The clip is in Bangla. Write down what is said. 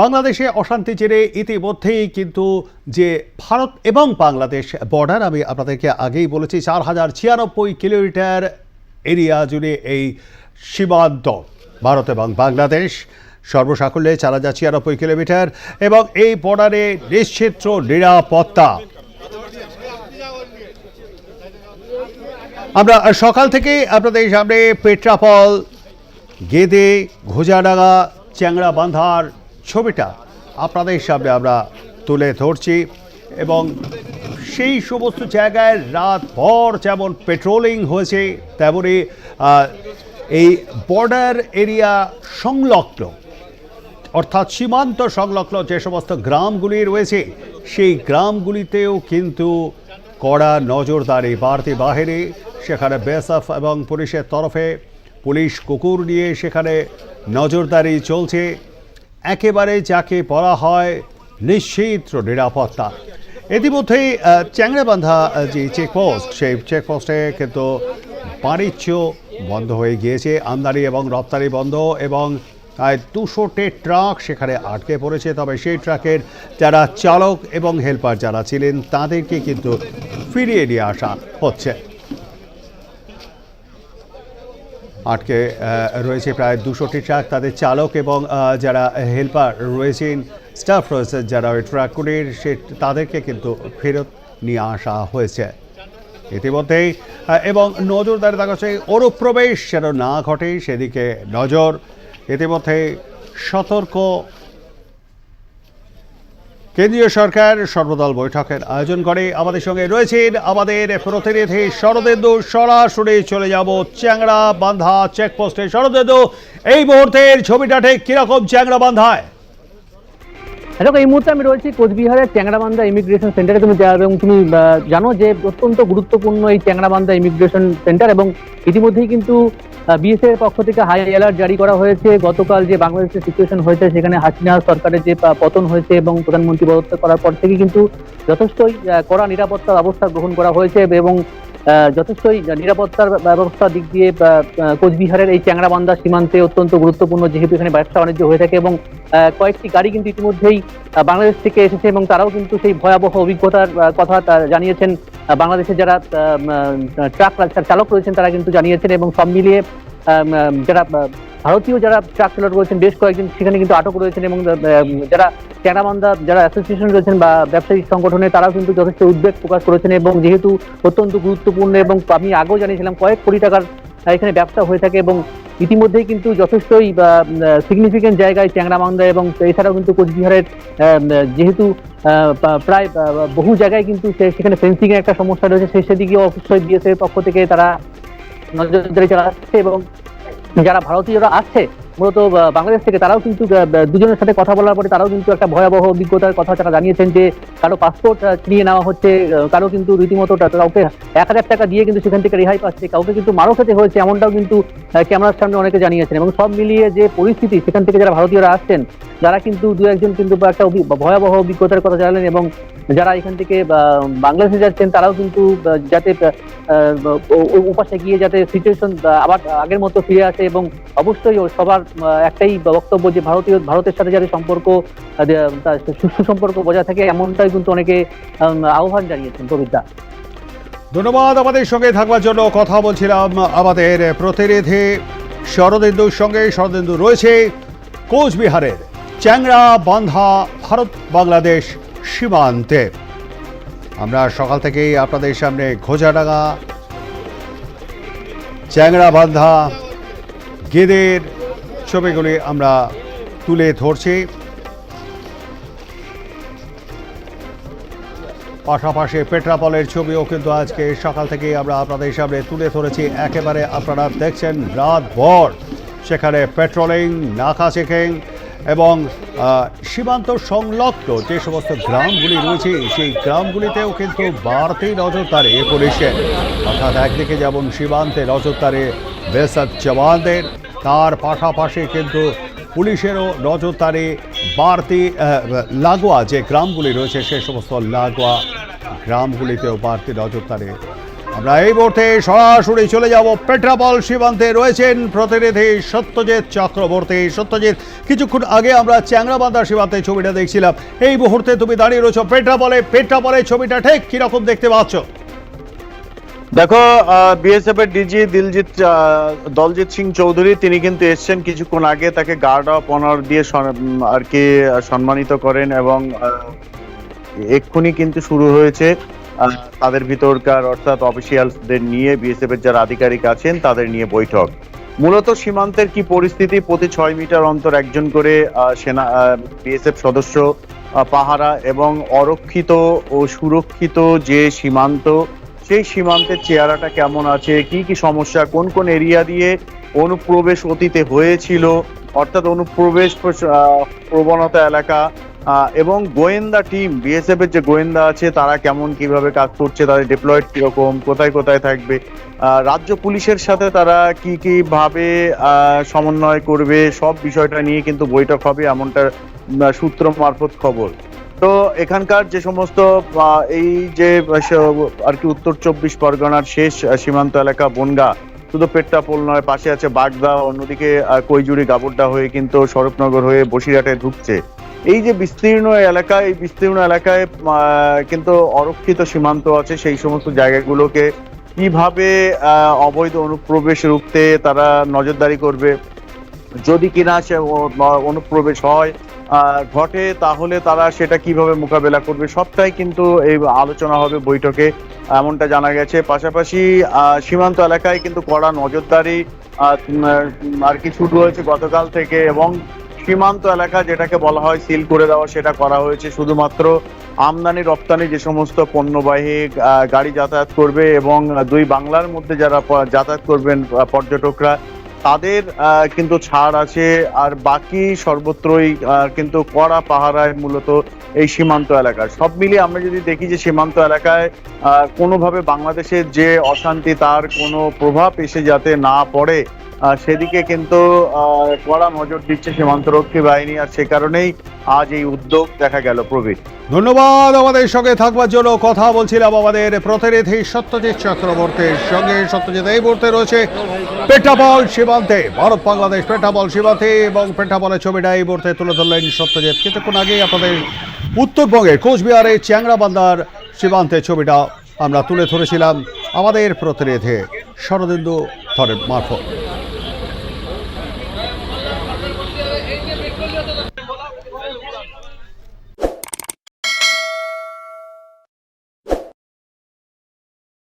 বাংলাদেশে অশান্তি জেরে ইতিমধ্যেই কিন্তু যে ভারত এবং বাংলাদেশ বর্ডার আমি আপনাদেরকে আগেই বলেছি, চার হাজার ছিয়ানব্বই কিলোমিটার এরিয়া জুড়ে এই সীমান্ত। ভারত এবং বাংলাদেশ সর্বসাকুল্যে চার হাজার ছিয়ানব্বই কিলোমিটার এবং এই বর্ডারে নিশ্চিত্র নিরাপত্তা। আমরা সকাল থেকে আপনাদের সামনে পেট্রাপল, গেদে, ঘোজাডাঙ্গা চ্যাংড়া বাঁধার ছবিটা আপনাদের সামনে আমরা তুলে ধরছি এবং সেই সমস্ত জায়গায় রাত ভর যেমন পেট্রোলিং হয়েছে তেমনই এই বর্ডার এরিয়া সংলগ্ন, অর্থাৎ সীমান্ত সংলগ্ন যে সমস্ত গ্রামগুলি রয়েছে, সেই গ্রামগুলিতেও কিন্তু কড়া নজরদারি বাড়তি বাহিনী সেখানে বেসফ এবং পুলিশের তরফে পুলিশ কুকুর নিয়ে সেখানে নজরদারি চলছে। একেবারে যাকে বলা হয় নিশ্চিত নিরাপত্তা। ইতিমধ্যেই আহ, চ্যাংড়াবান্ধা যে চেকপোস্ট সেই চেকপোস্টে কিন্তু বাণিজ্য বন্ধ হয়ে গিয়েছে। আমদানি এবং রপ্তানি বন্ধ এবং প্রায় দুশোটে ট্রাক সেখানে আটকে পড়েছে। তবে সেই ট্রাকের যারা চালক এবং হেল্পার যারা ছিলেন তাদেরকে কিন্তু ফিরিয়ে নিয়ে আসা হচ্ছে। আটকে রয়েছে প্রায় দুশোটি ট্রাক। তাদের চালক এবং যারা হেল্পার রয়েছেন স্টাফ রয়েছে যারা ওই ট্রাকগুলির, সে তাদেরকে কিন্তু ফেরত নিয়ে আসা হয়েছে। ইতিমধ্যেই এবং নজরদারি দেখা যাচ্ছে অনুপ্রবেশ যেন না ঘটে, সেদিকে নজর। ইতিমধ্যে সতর্ক কেন্দ্রীয় সরকার সর্বদল বৈঠকের আয়োজন করে। আমাদের সঙ্গে রয়েছেন আমাদের প্রতিনিধি শরদেন্দু। সরাসরি চলে যাব চ্যাংড়া বান্ধা চেকপোস্টে শরদেন্দু, এই মুহূর্তের ছবিটা ঠিক কীরকম চ্যাংড়া বান্ধায়? দেখো এই মুহূর্তে আমি রয়েছি কোচবিহারের চ্যাংরাবান্ধা ইমিগ্রেশন সেন্টারে তুমি এবং তুমি জানো যে অত্যন্ত গুরুত্বপূর্ণ এই চ্যাংরাবান্ধা ইমিগ্রেশন সেন্টার এবং ইতিমধ্যেই কিন্তু বিএসএফ এর পক্ষ থেকে হাই অ্যালার্ট জারি করা হয়েছে। গতকাল যে বাংলাদেশের সিচুয়েশন হয়েছে, সেখানে হাসিনা সরকারের যে পতন হয়েছে এবং প্রধানমন্ত্রী পদত্যাগ করার পর থেকে কিন্তু যথেষ্টই কড়া নিরাপত্তা ব্যবস্থা গ্রহণ করা হয়েছে এবং যথেষ্টই নিরাপত্তার ব্যবস্থা দিক দিয়ে কোচবিহারের এই চ্যাংরাবান্ধা সীমান্তে অত্যন্ত গুরুত্বপূর্ণ, যেহেতু এখানে ব্যবসা বাণিজ্য হয়ে থাকে এবং কয়েকটি গাড়ি কিন্তু ইতিমধ্যেই বাংলাদেশ থেকে এসেছে এবং তারাও কিন্তু সেই ভয়াবহ অভিজ্ঞতার কথা জানিয়েছেন। বাংলাদেশে যারা ট্রাক চালক রয়েছেন তারা কিন্তু জানিয়েছেন এবং সব মিলিয়ে যারা ভারতীয় যারা ট্রাক চালক রয়েছেন, বেশ কয়েকজন সেখানে কিন্তু আটক রয়েছেন এবং যারা চ্যাংরাবান্ধা যারা অ্যাসোসিয়েশন রয়েছেন বা ব্যবসায়িক সংগঠনে, তারাও কিন্তু যথেষ্ট উদ্বেগ প্রকাশ করেছেন এবং যেহেতু অত্যন্ত গুরুত্বপূর্ণ এবং আমি আগেও জানিয়েছিলাম, কয়েক কোটি টাকার এখানে ব্যবসা হয়ে থাকে এবং ইতিমধ্যেই কিন্তু যথেষ্টই সিগনিফিকেন্ট জায়গায় চ্যাংরাবান্ধা এবং এছাড়াও কিন্তু কোচবিহারের যেহেতু প্রায় বহু জায়গায় কিন্তু সেখানে ফেন্সিং এর একটা সমস্যা রয়েছে সেই সেদিকে অবশ্যই বিএসএফ পক্ষ থেকে তারা নজরদারি চালাচ্ছে এবং যারা ভারতীয়রা আসছে মূলত বাংলাদেশ থেকে তারাও কিন্তু দুজনের সাথে কথা বলার পরে তারাও কিন্তু একটা ভয়াবহ অভিজ্ঞতার কথা তারা জানিয়েছেন যে কারও পাসপোর্ট নিয়ে নেওয়া হচ্ছে কারও কিন্তু রীতিমতো কাউকে এক হাজার টাকা দিয়ে কিন্তু সেখান থেকে রেহাই পাচ্ছে কাউকে কিন্তু মারও খেতে হয়েছে এমনটাও কিন্তু ক্যামেরার সামনে অনেকে জানিয়েছেন। এবং সব মিলিয়ে যে পরিস্থিতি সেখান থেকে যারা ভারতীয়রা আসছেন যারা কিন্তু দু একজন কিন্তু একটা ভয়াবহ অভিজ্ঞতার কথা জানালেন এবং যারা এখান থেকে বাংলাদেশে যাচ্ছেন তারাও কিন্তু যাতে ওপাশে গিয়ে যাতে সিচুয়েশন আবার আগের মতো ফিরে আসে এবং অবশ্যই সবার একটাই বক্তব্য যে ভারতীয় ভারতের সাথে যাতে সম্পর্ক আহ, দে- তার সুস্থ সম্পর্ক বজায় থাকে এমনটাই কিন্তু অনেকে আহ্বান জানিয়েছেন কবিতা। ধন্যবাদ আমাদের সঙ্গে থাকবার জন্য। কথা বলছিলাম আমাদের প্রতিনিধি শরদেন্দুর সঙ্গে। শরদেন্দু রয়েছে কোচবিহারের চ্যাংরা বান্ধা ভারত বাংলাদেশ সীমান্তে। আমরা সকাল থেকেই আপনাদের সামনে ঘোজাডাঙ্গা, চ্যাংড়া বান্ধা, গেদের ছবিগুলি আমরা তুলে ধরছি। পাশাপাশি পেট্রাপলের ছবিও কিন্তু আজকে সকাল থেকেই আমরা আপনাদের সামনে তুলে ধরেছি। একেবারে আপনারা দেখছেন রাত ভর। সেখানে পেট্রোলিং নাকা চেকিং এবং সীমান্ত সংলগ্ন যে সমস্ত গ্রামগুলি রয়েছে, সেই গ্রামগুলিতেও কিন্তু বাড়তি নজরদারি পুলিশের। অর্থাৎ একদিকে যেমন সীমান্তে নজরদারি বেসাদ জওয়ানদের, তার পাশাপাশি কিন্তু পুলিশেরও নজরদারি বাড়তি লাগোয়া যে গ্রামগুলি রয়েছে, সে সমস্ত লাগোয়া গ্রামগুলিতেও বাড়তি নজরদারি। আমরা এই মুহূর্তে সরাসরি চলে যাব পেট্রাপল সীমান্তে। রয়েছেন প্রতিনিধি সত্যজিৎ চক্রবর্তী। সত্যজিৎ, কিছুক্ষণ আগে আমরা চ্যাংরাবান্ধা সীমান্তে ছবিটা দেখছিলাম। এই মুহূর্তে তুমি দাঁড়িয়ে রয়েছো পেট্রাপলে। পেট্রাপলে ছবিটা ঠিক কীরকম দেখতে পাচ্ছ? দেখো বিএসএফ এর ডিজি দিলজিৎ দলজিৎ সিং চৌধুরী, তিনি কিন্তু এসছেন কিছুক্ষণ আগে। তাকে গার্ড অফ অনার দিয়ে আর কি সম্মানিত করেন এবং এক্ষুনি কিন্তু শুরু হয়েছে তাদের ভিতরকার অর্থাৎ অফিসিয়ালসদের নিয়ে বিএসএফ এর যারা আধিকারিক আছেন, তাদের নিয়ে বৈঠক। মূলত সীমান্তের কি পরিস্থিতি? প্রতি ছয় মিটার অন্তর একজন করে সেনা বিএসএফ সদস্য পাহারা এবং অরক্ষিত ও সুরক্ষিত যে সীমান্ত, সেই সীমান্তের চেহারাটা কেমন আছে? কি কি সমস্যা? কোন কোন এরিয়া দিয়ে অনুপ্রবেশ অতীতে হয়েছিল? অর্থাৎ অনুপ্রবেশ প্রবণতা এলাকা এবং গোয়েন্দা টিম বিএসএফ এর যে গোয়েন্দা আছে, তারা কেমন কীভাবে কাজ করছে, তাদের ডিপ্লয়েড কীরকম, কোথায় কোথায় থাকবে রাজ্য পুলিশের সাথে তারা কি কি ভাবে সমন্বয় করবে, সব বিষয়টা নিয়ে কিন্তু বৈঠক হবে, এমনটা সূত্র মারফত খবর। তো এখানকার যে সমস্ত এই যে আর কি উত্তর চব্বিশ পরগনার শেষ সীমান্ত এলাকা বনগা, শুধু পেট্টাপোল নয়, পাশে আছে বাগদা, অন্যদিকে কৈজুরি গাবরডা হয়ে কিন্তু স্বরূপনগর হয়ে বসিরহাটে ঢুকছে। এই যে বিস্তীর্ণ এলাকা, এই বিস্তীর্ণ এলাকায় কিন্তু অরক্ষিত সীমান্ত আছে সেই সমস্ত জায়গাগুলোকে কীভাবে অবৈধ অনুপ্রবেশ রুখতে তারা নজরদারি করবে? যদি কিনা সে অনুপ্রবেশ হয় ঘটে, তাহলে তারা সেটা কীভাবে মোকাবেলা করবে? সবটাই কিন্তু এই আলোচনা হবে বৈঠকে, এমনটা জানা গেছে। পাশাপাশি সীমান্ত এলাকায় কিন্তু কড়া নজরদারি আর কি শুরু হয়েছে গতকাল থেকে এবং সীমান্ত এলাকা যেটাকে বলা হয় সিল করে দেওয়া সেটা করা হয়েছে। শুধুমাত্র আমদানি, রপ্তানি যে সমস্ত পণ্যবাহী গাড়ি যাতায়াত করবে এবং দুই বাংলার মধ্যে যারা যাতায়াত করবেন পর্যটকরা তাদের কিন্তু ছাড় আছে, আর বাকি সর্বত্রই কিন্তু কড়া পাহারায় মূলত এই সীমান্ত এলাকার। সব মিলিয়ে আমরা যদি দেখি যে সীমান্ত এলাকায় কোনোভাবে বাংলাদেশের যে অশান্তি, তার কোনো প্রভাব এসে যাতে না পড়ে সেদিকে কিন্তু কড়া নজর দিচ্ছে সীমান্তরক্ষী বাহিনী। আর সে কারণেই আজ এই উদ্যোগ দেখা গেল প্রবীর ধন্যবাদ আমাদের সঙ্গে থাকবার জন্য। কথা বলছিলাম আমাদের প্রতিনিধি সত্যজিৎ চক্রবর্তীর সঙ্গে। সত্যজিৎ, এই মুহূর্তে রয়েছে পেটাবল সীমান্তে। ভারত বাংলাদেশ পেটাবল সীমান্তে এবং পেটাবলের ছবিটা এই মুহূর্তে তুলে ধরলেন সত্যজিৎ। কিছুক্ষণ আগেই আপনাদের উত্তরবঙ্গের কোচবিহারের চ্যাংরাবান্ধার সীমান্তে ছবিটা আমরা তুলে ধরেছিলাম। আমাদের প্রতিনিধি শরদিন্দু ধরের মারফত।